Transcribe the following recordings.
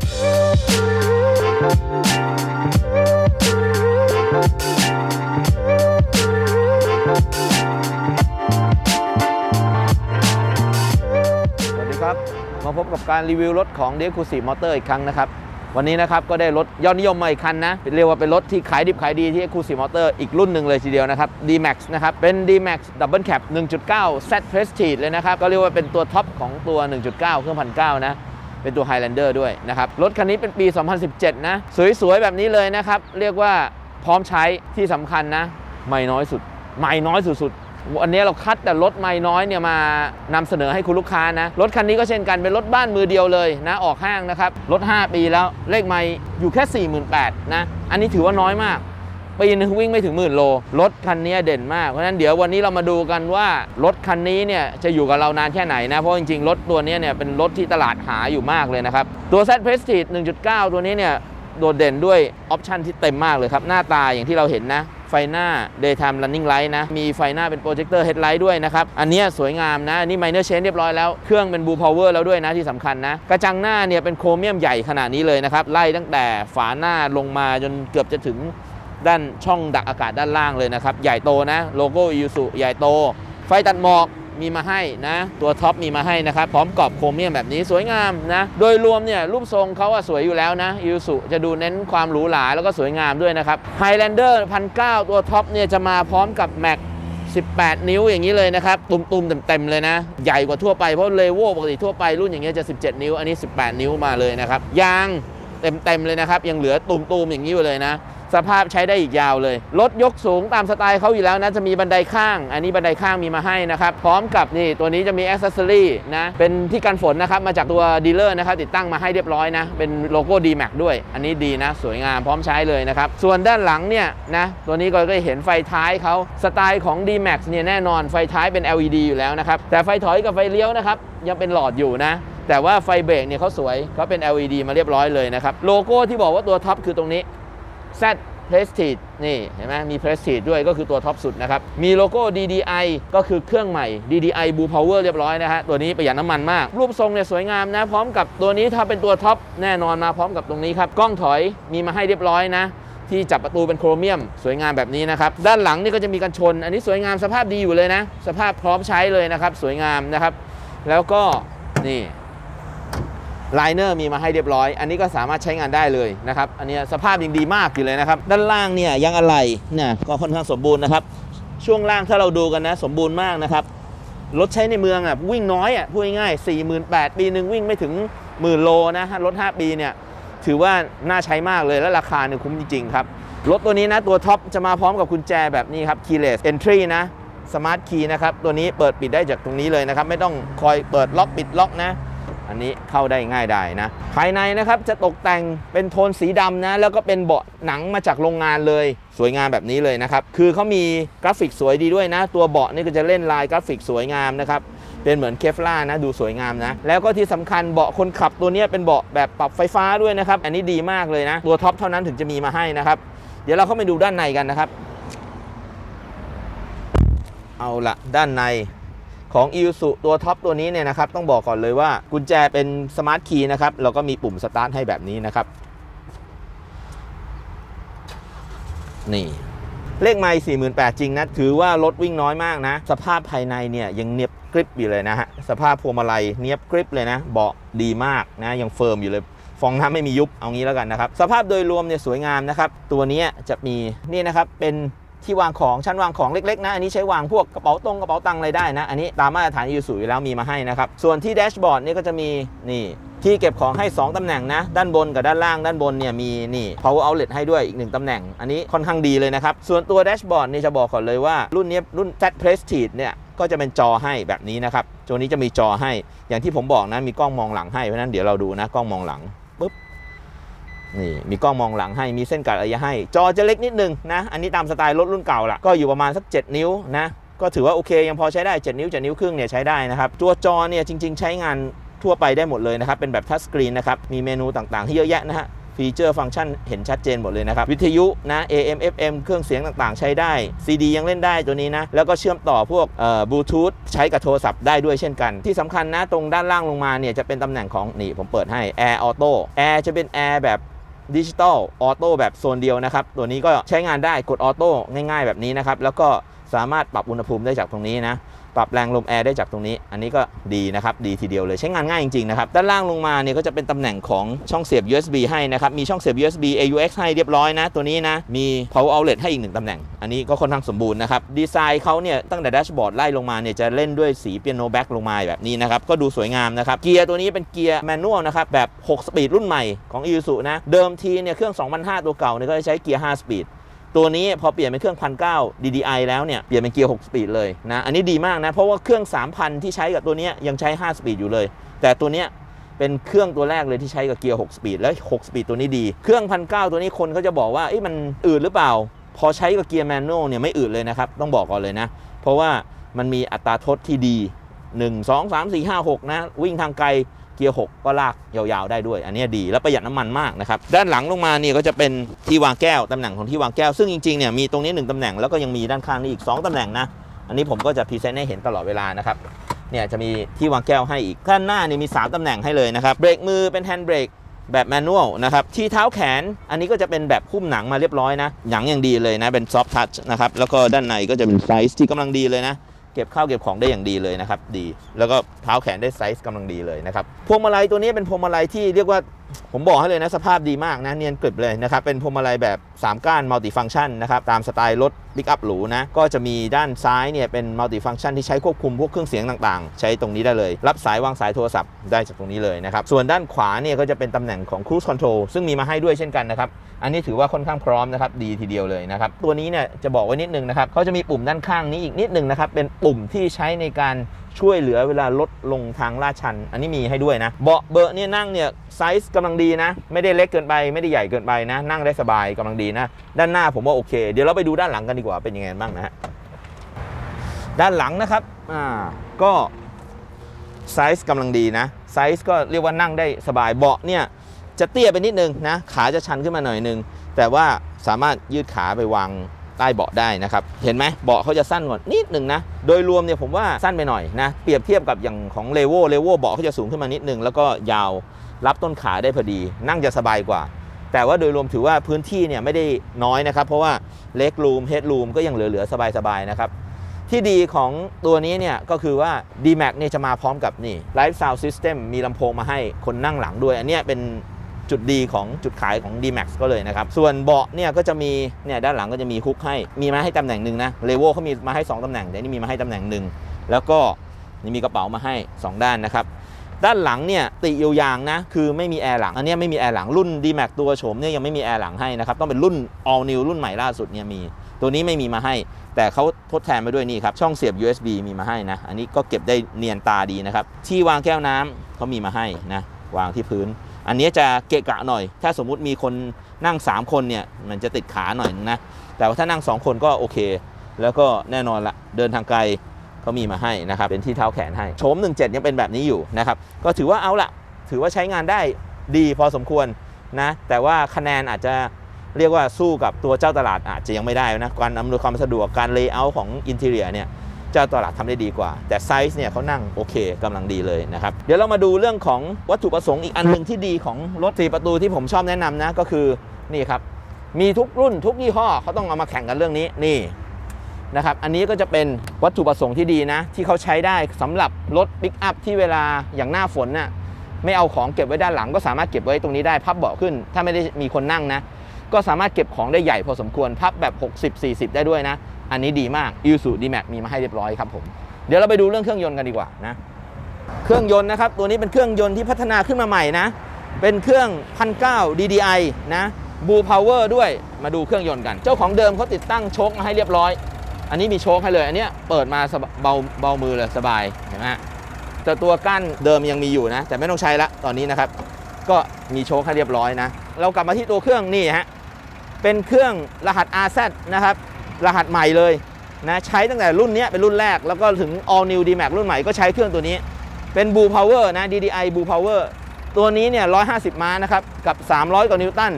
สวัสดีครับ มาพบกับการรีวิวรถของ d e c u s i v Motor อีกครั้งนะครับ วันนี้นะครับก็ได้รถยอดนิยมมาอีกคันนะเรียกว่าเป็นรถที่ขายดิบขายดีที่ e x c l u s i v Motor อีกรุ่นหนึ่งเลยทีเดียวนะครับ D-Max นะครับ เป็น D-Max Double Cab 1.9 Z Prestige เลยนะครับ ก็เรียกว่าเป็นตัวท็อปของตัว 1.9 เครื่องพันเนะ เป็นตัว Highlander ด้วยนะครับ รถคันนี้เป็นปี 2017 นะ สวย ๆ แบบนี้เลยนะครับ เรียกว่าพร้อมใช้ที่สำคัญนะ ไม่น้อยสุด ไม่น้อยสุดๆวันนี้เราคัดแต่รถไม่น้อยเนี่ยมานำเสนอให้คุณลูกค้านะ รถคันนี้ก็เช่นกันเป็นรถบ้านมือเดียวเลยนะ ออกห้างนะครับ รถ 5 ปีแล้วเลขไม่อยู่แค่ 48,000นะ อันนี้ถือว่าน้อยมาก ปีนึงวิ่งไม่ถึงหมื่นโล รถคันนี้เด่นมาก เพราะฉะนั้นเดี๋ยววันนี้เรามาดูกันว่ารถคันนี้เนี่ยจะอยู่กับเรานานแค่ไหนนะ เพราะจริงๆ รถตัวนี้เนี่ยเป็นรถที่ตลาดหาอยู่มากเลยนะครับ ตัว Z Prestige 1.9 ตัวนี้เนี่ยโดดเด่นด้วยออปชันที่เต็มมากเลยครับ หน้าตาอย่างที่เราเห็นนะไฟหน้า daytime running light นะ มีไฟหน้าเป็นโปรเจคเตอร์ headlight ด้วยนะครับ อันนี้สวยงามนะนนี้ minor change เรียบร้อยแล้ว เครื่องเป็น blue power แล้วด้วยนะที่สำคัญนะ กระจังหน้าเนี่ยเป็นโครเมียมใหญ่ขนาดนี้เลยนะครับ ไล่ตั้งแต่ฝาหน้าลงมาจนเกือบจะถึง ด้านช่องดักอากาศด้านล่างเลยนะครับ ใหญ่โตนะโลโก้ยูสุใหญ่โต ไฟตัดหมอกมีมาให้นะ ตัวท็อปมีมาให้นะครับ พร้อมกรอบโครเมียมแบบนี้สวยงามนะ โดยรวมเนี่ย รูปทรงเขาอะสวยอยู่แล้วนะยูสุจะดูเน้นความหรูหราแล้วก็สวยงามด้วยนะครับ Highlander 1,900ตัวท็อปเนี่ยจะมาพร้อมกับ Mac 18 นิ้วอย่างนี้เลยนะครับ ตุ่มๆเต็มๆเลยนะ ใหญ่กว่าทั่วไป เพราะเลโวปกติทั่วไปรุ่นอย่างเงี้ยจะ 17 นิ้ว อันนี้ 18 นิ้วมาเลยนะครับยางเต็มๆเลยนะครับ ยังเหลือตุ่มๆอย่างนี้อยู่เลยนะ สภาพใช้ได้อีกยาวเลย รถยกสูงตามสไตล์เขาอยู่แล้วนะจะมีบันไดข้าง อันนี้บันไดข้างมีมาให้นะครับ พร้อมกับนี่ตัวนี้จะมีอ c เซสซอรี่นะเป็นที่กันฝนนะครับ มาจากตัวดีลเลอร์นะครับติดตั้งมาให้เรียบร้อยนะ เป็นโลโก้ D-Max ด้วย อันนี้ดีนะ สวยงามพร้อมใช้เลยนะครับ ส่วนด้านหลังเนี่ยนะตัวนี้ก็ก็เห็นไฟท้ายเขาสไตล์ของ D-Max เนี่ยแน่นอนไฟท้ายเป็น LED อยู่แล้วนะครับแต่ไฟถอยกับไฟเลี้ยวนะครับยังเป็นหลอดอยู่นะแต่ว่าไฟเบรกเนี่ยเขาสวยเขาเป็น LED มาเรียบร้อยเลยนะครับโลโก้ที่บอกว่าตัวท็อปคือตรงนี้ Z Prestige นี่เห็นไหมมี Prestige ด้วยก็คือตัวท็อปสุดนะครับ มีโลโก้ DDI ก็คือเครื่องใหม่ DDI Blue Power เรียบร้อยนะฮะ ตัวนี้ประหยัดน้ำมันมาก รูปทรงเนี่ยสวยงามนะ พร้อมกับตัวนี้ถ้าเป็นตัวท็อปแน่นอนมาพร้อมกับตรงนี้ครับ กล้องถอยมีมาให้เรียบร้อยนะที่จับประตูเป็นโครเมียม สวยงามแบบนี้นะครับ ด้านหลังนี่ก็จะมีกันชน อันนี้สวยงามสภาพดีอยู่เลยนะ สภาพพร้อมใช้เลยนะครับ สวยงามนะครับ แล้วก็นี่ ไลเนอร์มีมาให้เรียบร้อย อันนี้ก็สามารถใช้งานได้เลยนะครับ อันนี้สภาพยังดีมากอยู่เลยนะครับ ด้านล่างเนี่ยยังอะไรเนี่ยก็ค่อนข้างสมบูรณ์นะครับ ช่วงล่างถ้าเราดูกันนะสมบูรณ์มากนะครับ รถใช้ในเมืองอะวิ่งน้อยอะพูดง่ายๆ4 8 0 0 0 ปีหนึ่งวิ่งไม่ถึงหมื่นโลนะฮะรถ 5 ปีเนี่ยถือว่าน่าใช้มากเลยและราคาเนี่ยคุ้มจริงๆครับ รถตัวนี้นะตัวท็อปจะมาพร้อมกับกุญแจแบบนี้ครับ keyless entry นะ smart key นะครับ ตัวนี้เปิดปิดได้จากตรงนี้เลยนะครับ ไม่ต้องคอยเปิดล็อกปิดล็อกนะ อันนี้เข้าได้ง่ายได้นะ ภายในนะครับจะตกแต่งเป็นโทนสีดำนะ แล้วก็เป็นเบาะหนังมาจากโรงงานเลย สวยงามแบบนี้เลยนะครับ คือเขามีกราฟิกสวยดีด้วยนะ ตัวเบาะนี่ก็จะเล่นลายกราฟิกสวยงามนะครับเป็นเหมือนเคฟล่านะดูสวยงามนะ แล้วก็ที่สำคัญเบาะคนขับตัวนี้เป็นเบาะแบบปรับไฟฟ้าด้วยนะครับ อันนี้ดีมากเลยนะ ตัวท็อปเท่านั้นถึงจะมีมาให้นะครับ เดี๋ยวเราเข้าไปดูด้านในกันนะครับ เอาละด้านใน ของ i อ s u ตัวท็อปตัวนี้เนี่ยนะครับต้องบอกก่อนเลยว่ากุญแจเป็นสมาร์ทคีย์นะครับแล้วก็มีปุ่มสตาร์ทให้แบบนี้นะครับ นี่เลขไม่48,000จริงนะถือว่ารถวิ่งน้อยมากนะ สภาพภายในเนี่ยยังเนียบกริบอยู่เลยนะฮะสภาพพวงมาลัยเนียบกริบเลยนะ เบาะดีมากนะยังเฟิร์มอยู่เลยฟองน้ำไม่มียุบเอางี้แล้วกันนะครับ สภาพโดยรวมเนี่ยสวยงามนะครับ ตัวนี้จะมีนี่นะครับเป็น ที่วางของชั้นวางของเล็กๆนะ อันนี้ใช้วางพวกกระเป๋าตรงกระเป๋าตังอะไรได้นะ อันนี้ตามมาตรฐานยูสุอยู่แล้วมีมาให้นะครับ ส่วนที่แดชบอร์ดนี่ก็จะมีนี่ที่เก็บของให้ 2 ตำแหน่งนะ ด้านบนกับด้านล่างด้านบนเนี่ยมีนี่ power outlet ให้ด้วยอีก 1 ตำแหน่ง อันนี้ค่อนข้างดีเลยนะครับ ส่วนตัวแดชบอร์ดนี่จะบอกก่อนเลยว่า รุ่นนี้รุ่น Z Prestige เนี่ยก็จะเป็นจอให้แบบนี้นะครับตัวนี้จะมีจอให้อย่างที่ผมบอกนะมีกล้องมองหลังให้เพราะนั้นเดี๋ยวเราดูนะกล้องมองหลัง นี่มีกล้องมองหลังให้มีเส้นกัดระยะให้ จอจะเล็กนิดนึงนะอันนี้ตามสไตล์รถรุ่นเก่าละก็อยู่ประมาณสัก 7 นิ้วนะก็ถือว่าโอเคยังพอใช้ได้ 7 นิ้ว 7 นิ้วครึ่งเนี่ยใช้ได้นะครับตัวจอเนี่ยจริง ๆ ใช้งานทั่วไปได้หมดเลยนะครับ เป็นแบบทัชสกรีนนะครับ มีเมนูต่างๆที่เยอะแยะนะฮะฟีเจอร์ฟังก์ชันเห็นชัดเจนหมดเลยนะครับ วิทยุนะ AM FM เครื่องเสียงต่างๆ ใช้ได้ CD ยังเล่นได้ตัวนี้นะ แล้วก็เชื่อมต่อพวกบลูทูธใช้กับโทรศัพท์ได้ด้วยเช่นกัน ที่สำคัญนะ ตรงด้านล่างลงมาเนี่ย จะเป็นตำแหน่งของ นี่ผมเปิดให้ Air Auto Air จะเป็น Air แบบ ดิจิตอลออโต้แบบโซนเดียวนะครับ ตัวนี้ก็ใช้งานได้กดออโต้ง่ายๆแบบนี้นะครับ แล้วก็สามารถปรับอุณหภูมิได้จากตรงนี้นะ ปรับแรงลมแอร์ได้จากตรงนี้ อันนี้ก็ดีนะครับ ดีทีเดียวเลยใช้งานง่ายจริงๆนะครับ ด้านล่างลงมาเนี่ยก็จะเป็นตำแหน่งของช่องเสียบ USB ให้นะครับ มีช่องเสียบ USB AUX ให้เรียบร้อยนะ ตัวนี้นะ มี power outlet ให้อีกหนึ่งตำแหน่ง อันนี้ก็ค่อนข้างสมบูรณ์นะครับ ดีไซน์เขาเนี่ยตั้งแต่แดชบอร์ดไล่ลงมาเนี่ยจะเล่นด้วยสีเปียโนแบ็กลงมาแบบนี้นะครับ ก็ดูสวยงามนะครับ เกียร์ตัวนี้เป็นเกียร์แมนนวลนะครับ แบบ 6 สปีดรุ่นใหม่ของ Isuzu นะ เดิมทีเนี่ยเครื่อง 2005 ตัวเก่าเนี่ยก็จะใช้เกียร์ 5 สปีด ตัวนี้พอเปลี่ยนเป็นเครื่อง1,900 DDI แล้วเนี่ย เปลี่ยนเป็นเกียร์6สปีดเลยนะ อันนี้ดีมากนะ เพราะว่าเครื่อง 3,000 ที่ใช้กับตัวนี้ยังใช้ 5 สปีดอยู่เลย แต่ตัวเนี้ยเป็นเครื่องตัวแรกเลยที่ใช้กับเกียร์6สปีดแล้ว6สปีดตัวนี้ดี เครื่อง1,900ตัวนี้คนเขาจะบอกว่าเอ้มันอืดหรือเปล่า พอใช้กับเกียร์แมนนวลเนี่ยไม่อืดเลยนะครับ ต้องบอกก่อนเลยนะ เพราะว่ามันมีอัตราทดที่ดี 1 2 3 4 5 6 นะ วิ่งทางไกล กียร์ 6 ก็ลากยาวๆได้ด้วย อันนี้ดีและประหยัดน้ำมันมากนะครับ ด้านหลังลงมาเนี่ยก็จะเป็นที่วางแก้วตำแหน่งของที่วางแก้ว ซึ่งจริงๆเนี่ยมีตรงนี้ 1ตำแหน่งแล้วก็ยังมีด้านข้างนี่อีก 2ตำแหน่งนะ อันนี้ผมก็จะพรีเซนต์ให้เห็นตลอดเวลานะครับเนี่ยจะมีที่วางแก้วให้อีกด้านหน้านี่มี 3ตำแหน่งให้เลยนะครับเบรกมือเป็นแฮนด์เบรกแบบแมนนวลนะครับที่เท้าแขนอันนี้ก็จะเป็นแบบหุ้มหนังมาเรียบร้อยนะหนังอย่างดีเลยนะเป็นซอฟท์ทัชนะครับแล้วก็ด้านในก็จะเป็นไซส์ที่กำลังดีเลยนะ เก็บข้าวเก็บของได้อย่างดีเลยนะครับดี แล้วก็เท้าแขนได้ไซส์กำลังดีเลยนะครับพวงมาลัยตัวนี้เป็นพวงมาลัยที่เรียกว่าผมบอกให้เลยนะสภาพดีมากนะเนียนกริบเลยนะครับเป็นพวงมาลัยแบบ 3 ก้านมัลติฟังชันนะครับตามสไตล์รถปิกอัพหรูนะก็จะมีด้านซ้ายเนี่ยเป็นมัลติฟังชันที่ใช้ควบคุมพวกเครื่องเสียงต่างๆ ใช้ตรงนี้ได้เลย รับสายวางสายโทรศัพท์ได้จากตรงนี้เลยนะครับส่วนด้านขวาเนี่ยก็จะเป็นตำแหน่งของ Cruise Control ซึ่งมีมาให้ด้วยเช่นกันนะครับ อันนี้ถือว่าค่อนข้างพร้อมนะครับดีทีเดียวเลยนะครับ ตัวนี้เนี่ยจะบอกไว้นิดนึงนะครับเขาจะมีปุ่มด้านข้างนี้อีกนิดนึงนะครับเป็นปุ่มที่ใช้ในการช่วยเหลือเวลาลดลงทางลาดชัน อันนี้มีให้ด้วยนะเบาะเบอร์เนี่ยนั่งเนี่ยไซส์กำลังดีนะ ไม่ได้เล็กเกินไปไม่ได้ใหญ่เกินไปนะ นั่งได้สบายกำลังดีนะ ด้านหน้าผมว่าโอเค เดี๋ยวเราไปดูด้านหลังกันดีกว่าเป็นยังไงบ้างนะฮะด้านหลังนะครับอ่าก็ไซส์กำลังดีนะไซส์ก็เรียกว่านั่งได้สบายเบาะเนี่ย จะเตี้ยไปนิดนึงนะขาจะชันขึ้นมาหน่อยนึง แต่ว่าสามารถยืดขาไปวางใต้เบาะได้นะครับ เห็นไหมเบาะเขาจะสั้นกว่านิดหนึ่งนะ โดยรวมเนี่ยผมว่าสั้นไปหน่อยนะ เปรียบเทียบกับอย่างของเลโวเลโวเบาะเขาจะสูงขึ้นมานิดนึง แล้วก็ยาวรับต้นขาได้พอดี นั่งจะสบายกว่า แต่ว่าโดยรวมถือว่าพื้นที่เนี่ยไม่ได้น้อยนะครับ เพราะว่าเล็กรูมเฮดรูมก็ยังเหลือๆสบายๆนะครับ ที่ดีของตัวนี้เนี่ยก็คือว่า D-Max เนี่ยจะมาพร้อมกับนี่ Live Sound System มีลำโพงมาให้คนนั่งหลังด้วย อันเนี้เป็น จุดดีของจุดขายของ D-Max ก็เลยนะครับ ส่วนเบาะเนี่ยก็จะมีเนี่ยด้านหลังก็จะมีฮุกให้ มีมาให้ตำแหน่งหนึ่งนะเลโวลเขามีมาให้ 2ตำแหน่งแต่นี่มีมาให้ตำแหน่งหนึ่งแล้วก็นี่มีกระเป๋ามาให้ 2 ด้านนะครับด้านหลังเนี่ยติอยู่อย่างนะคือไม่มีแอร์หลังอันนี้ไม่มีแอร์หลังรุ่น D-Max ตัวโฉมเนี่ยยังไม่มีแอร์หลังให้นะครับต้องเป็นรุ่น all new รุ่นใหม่ล่าสุดเนี่ยมี ตัวนี้ไม่มีมาให้ แต่เขาทดแทนมาด้วยนี่ครับช่องเสียบ USB มีมาให้นะ อันนี้ก็เก็บได้เนียนตาดีนะครับที่วางแก้วน้ำเขามีมาให้นะวางที่พื้น อันนี้จะเกะกะหน่อย ถ้าสมมุติมีคนนั่ง 3 คนเนี่ยมันจะติดขาหน่อยนะ แต่ว่าถ้านั่ง 2 คนก็โอเค แล้วก็แน่นอนละเดินทางไกลเขามีมาให้นะครับ เป็นที่เท้าแขนให้ โฉม 17 ยังเป็นแบบนี้อยู่นะครับ ก็ถือว่าเอาละถือว่าใช้งานได้ดีพอสมควรนะ แต่ว่าคะแนนอาจจะเรียกว่าสู้กับตัวเจ้าตลาดอาจจะยังไม่ได้นะ การอำนวยความสะดวก การเลเยอร์ของอินเท i รียเนี่ย เจ้าตลาดทำได้ดีกว่า แต่ไซส์เนี่ยเขานั่งโอเคกำลังดีเลยนะครับ เดี๋ยวเรามาดูเรื่องของวัตถุประสงค์อีกอันหนึ่งที่ดีของรถ 4 ประตูที่ผมชอบแนะนำนะก็คือนี่ครับมีทุกรุ่นทุกยี่ห้อเขาต้องเอามาแข่งกันเรื่องนี้นี่นะครับอันนี้ก็จะเป็นวัตถุประสงค์ที่ดีนะ ที่เขาใช้ได้สำหรับรถปิกอัพที่เวลาอย่างหน้าฝนน่ะไม่เอาของเก็บไว้ด้านหลัง ก็สามารถเก็บไว้ตรงนี้ได้พับเบาะขึ้น ถ้าไม่ได้มีคนนั่งนะ ก็สามารถเก็บของได้ใหญ่พอสมควรพับแบบ 60 40 ได้ด้วยนะ อันนี้ดีมาก i s u d m a x มีมาให้เรียบร้อยครับผม เดี๋ยวเราไปดูเรื่องเครื่องยนต์กันดีกว่านะ เครื่องยนต์นะครับ ตัวนี้เป็นเครื่องยนต์ที่พัฒนาขึ้นมาใหม่นะ เป็นเครื่อง1,900 DDI นะ Blue Power ด้วย มาดูเครื่องยนต์กัน เจ้าของเดิมเขาติดตั้งโชคมาให้เรียบร้อย อันนี้มีโชคให้เลย อันเนี้ยเปิดมาเบาเบามือเลยสบาย เห็นไหมฮะแต่ตัวกั้นเดิมยังมีอยู่นะ แต่ไม่ต้องใช้ละตอนนี้นะครับ ก็มีโชคให้เรียบร้อยนะ เรากลับมาที่ตัวเครื่องนี่ฮะ เป็นเครื่องรหัส RZ นะครับ รหัสใหม่เลยนะใช้ตั้งแต่รุ่นนี้เป็นรุ่นแรก แล้วก็ถึง All New D-Max รุ่นใหม่ก็ใช้เครื่องตัวนี้ เป็น Blue Power นะ DDI Blue Power ตัวนี้เนี่ย 150 ม้านะครับ กับ 300 กว่านิวตัน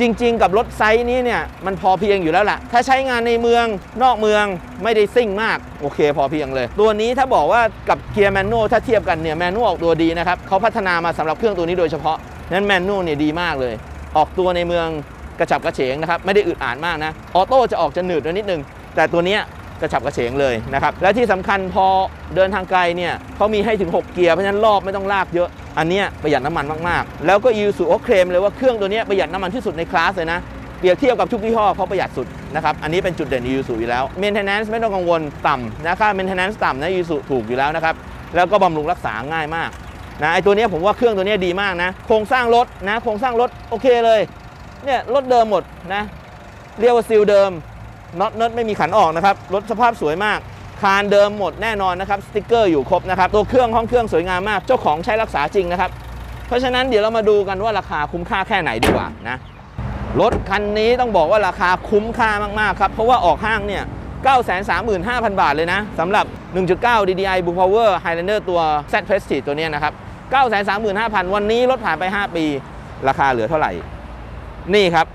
จริง ๆ กับรถไซส์นี้เนี่ย มันพอเพียงอยู่แล้วล่ะ ถ้าใช้งานในเมืองนอกเมืองไม่ได้ซิ่งมาก โอเคพอเพียงเลย ตัวนี้ถ้าบอกว่ากับเกียร์แมนนวลถ้าเทียบกันเนี่ยแมนนวลออกตัวดีนะครับเขาพัฒนามาสำหรับเครื่องตัวนี้โดยเฉพาะนั้นแมนนวลเนี่ยดีมากเลย ออกตัวในเมือง กระฉับกระเฉงนะครับไม่ได้อึดอัดมากนะออโต้จะออกจะหนืดนิดนึง แต่ตัวนี้กระฉับกระเฉงเลยนะครับและที่สำคัญพอเดินทางไกลเนี่ยเขามีให้ถึง 6 เกียร์เพราะฉะนั้นรอบไม่ต้องลากเยอะอันนี้ประหยัดน้ำมันมากๆ แล้วก็ยูสุเขาเคลมเลยว่าเครื่องตัวนี้ประหยัดน้ำมันที่สุดในคลาสเลยนะเปรียบเทียบกับทุกยี่ห้อเขาประหยัดสุดนะครับ อันนี้เป็นจุดเด่นยูสุอยู่แล้ว maintenance ไม่ต้องกังวลต่ำนะค่า maintenance ต่ำนะยูสุถูกอยู่แล้วนะครับ แล้วก็บำรุงรักษาง่ายมากนะไอตัวนี้ผมว่าเครื่องตัวนี้ดีมากนะ โครงสร้างรถนะ โครงสร้างรถโอเคเลย เนี่ยรถเดิมหมดนะเรียกว่าซีลเดิมน็อตเนิร์ดไม่มีขันออกนะครับรถสภาพสวยมาก คานเดิมหมดแน่นอนนะครับสติกเกอร์อยู่ครบนะครับตัวเครื่องห้องเครื่องสวยงามมากเจ้าของใช้รักษาจริงนะครับ เพราะฉะนั้นเดี๋ยวเรามาดูกันว่าราคาคุ้มค่าแค่ไหนดีกว่านะรถคันนี้ต้องบอกว่าราคาคุ้มค่ามากๆครับเพราะว่าออกห้างเนี่ย935,000 บาทเลยนะสำหรับ 1.9 DDI Blue Power Highlander ตัว Z Prestige ตัวนี้นะครับ 935,000 วันนี้รถผ่านไป 5 ปี ราคาเหลือเท่าไหร่ นี่ครับ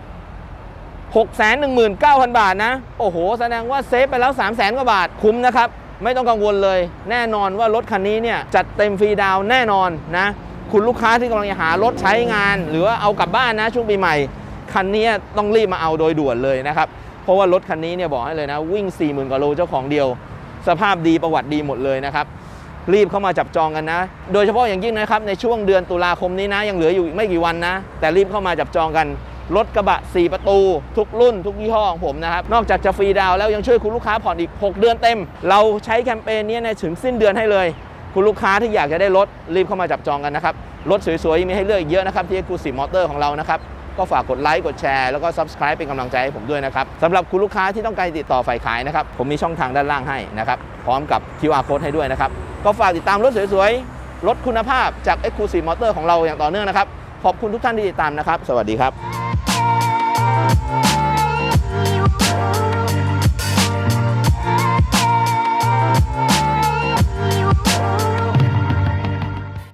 619,000 บาทนะ โอ้โห แสดงว่าเซฟไปแล้ว 300,000 กว่าบาท คุ้มนะครับ ไม่ต้องกังวลเลย แน่นอนว่ารถคันนี้เนี่ย จัดเต็มฟรีดาวแน่นอนนะ คุณลูกค้าที่กำลังจะหารถใช้งาน หรือว่าเอากลับบ้านนะช่วงปีใหม่ คันนี้ต้องรีบมาเอาโดยด่วนเลยนะครับ เพราะว่ารถคันนี้เนี่ยบอกให้เลยนะ วิ่ง 40,000กว่าโลเจ้าของเดียว สภาพดีประวัติดีหมดเลยนะครับรีบเข้ามาจับจองกันนะ โดยเฉพาะอย่างยิ่งนะครับในช่วงเดือนตุลาคมนี้นะ ยังเหลืออยู่อีกไม่กี่วันนะ แต่รีบเข้ามาจับจองกัน รถกระบะ 4 ประตู ทุกรุ่น ทุกยี่ห้อของผมนะครับ นอกจากจะฟรีดาวแล้วยังช่วยคุณลูกค้าผ่อนอีก 6 เดือนเต็ม เราใช้แคมเปญนี้ในถึงสิ้นเดือนให้เลย คุณลูกค้าที่อยากจะได้รถรีบเข้ามาจับจองกันนะครับ รถสวยๆยังมีให้เลือกอีกเยอะนะครับที่ Exclusive Motor ของเรานะครับก็ฝากกดไลค์ กดแชร์ แล้วก็ Subscribe เป็นกำลังใจให้ผมด้วยนะครับสำหรับคุณลูกค้าที่ต้องการติดต่อฝ่ายขายนะครับ ผมมีช่องทางด้านล่างให้นะครับ พร้อมกับ QR code ให้ด้วยนะครับ ก็ฝากติดตามรถสวยๆ รถคุณภาพจาก Exclusive Motor ของเราอย่างต่อเนื่องนะครับ ขอบคุณทุกท่านที่ติดตามนะครับ สวัสดีครับ